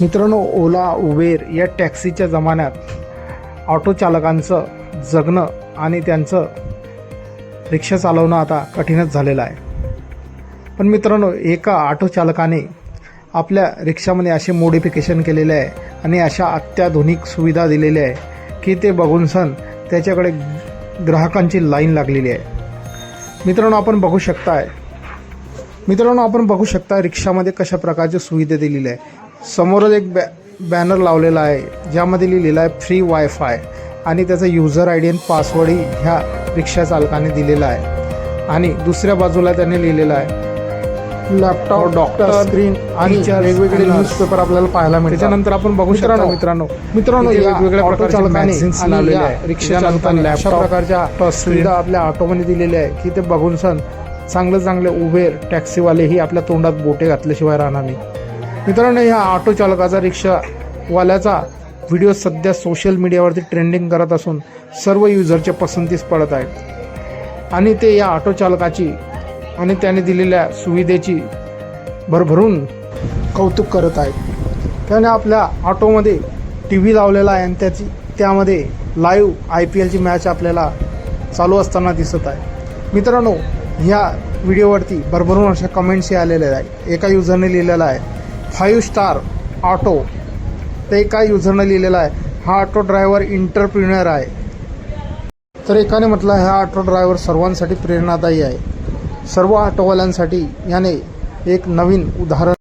मित्रांनो ओला उबेर या टॅक्सीच्या जमान्यात ऑटो चालकांचं जगणं आणि त्यांचं रिक्षा चालवणं आता कठीणच झालेलं आहे. पण मित्रांनो एका ऑटो चालकाने आपल्या रिक्षामध्ये असे मोडिफिकेशन केलेले आहे आणि अशा अत्याधुनिक सुविधा दिलेल्या आहे की ते बघून सण त्याच्याकडे ग्राहकांची लाईन लागलेली आहे. मित्रांनो आपण बघू शकताय मित्रांनो आपण बघू शकता रिक्षामध्ये कशा प्रकारची सुविधा दिलेली आहे. समोरच एक बॅ बॅनर लावलेला आहे. ज्यामध्ये लिहिलेलं आहे फ्री वायफाय आणि त्याचा युजर आय डी आणि पासवर्डही ह्या रिक्षा चालकाने दिलेला आहे. आणि दुसऱ्या बाजूला त्याने लिहिलेलं आहे लॅपटॉप डॉक्टर स्क्रीन आणि वेगवेगळे न्यूजपेपर आपल्याला पाहायला मिळते त्याच्यानंतर आपण बघू शकता मित्रांनो मित्रांनो वेगवेगळ्या ऑटो प्रकारचे चालकाने magazines आणि लावलेले या आहे. रिक्षा चालकाने laptop, प्रकारच्या सुविधा आपल्या ऑटोमध्ये दिलेल्या आहे की ते बघून सण चांगले चांगले उबेर टॅक्सीवालेही आपल्या तोंडात बोटे घातल्याशिवाय राहणार नाही मित्रांनो ह्या ऑटो चालकाचा रिक्षावाल्याचा व्हिडिओ सध्या सोशल मीडियावरती ट्रेंडिंग करत असून सर्व युजरच्या पसंतीस पडत आहेत. आणि ते या ऑटो चालकाची आणि त्याने दिलेल्या सुविधेची भरभरून कौतुक करत आहेत. त्याने आपल्या ऑटोमध्ये टी व्ही लावलेला आहे आणि त्याची त्यामध्ये लाईव्ह आय पी एलची मॅच आपल्याला चालू असताना दिसत आहे. मित्रांनो ह्या व्हिडिओवरती भरभरून अशा कमेंट्सही आलेल्या आहे एका युजरने लिहिलेला आहे फाईव्ह स्टार ऑटो ते एका युझरनं लिहिलेलं आहे. हा ऑटो ड्रायव्हर इंटरप्रिन्युअर आहे. तर एकाने म्हटलं हा ऑटो ड्रायव्हर सर्वांसाठी प्रेरणादायी आहे. सर्व ऑटोवाल्यांसाठी याने एक नवीन उदाहरण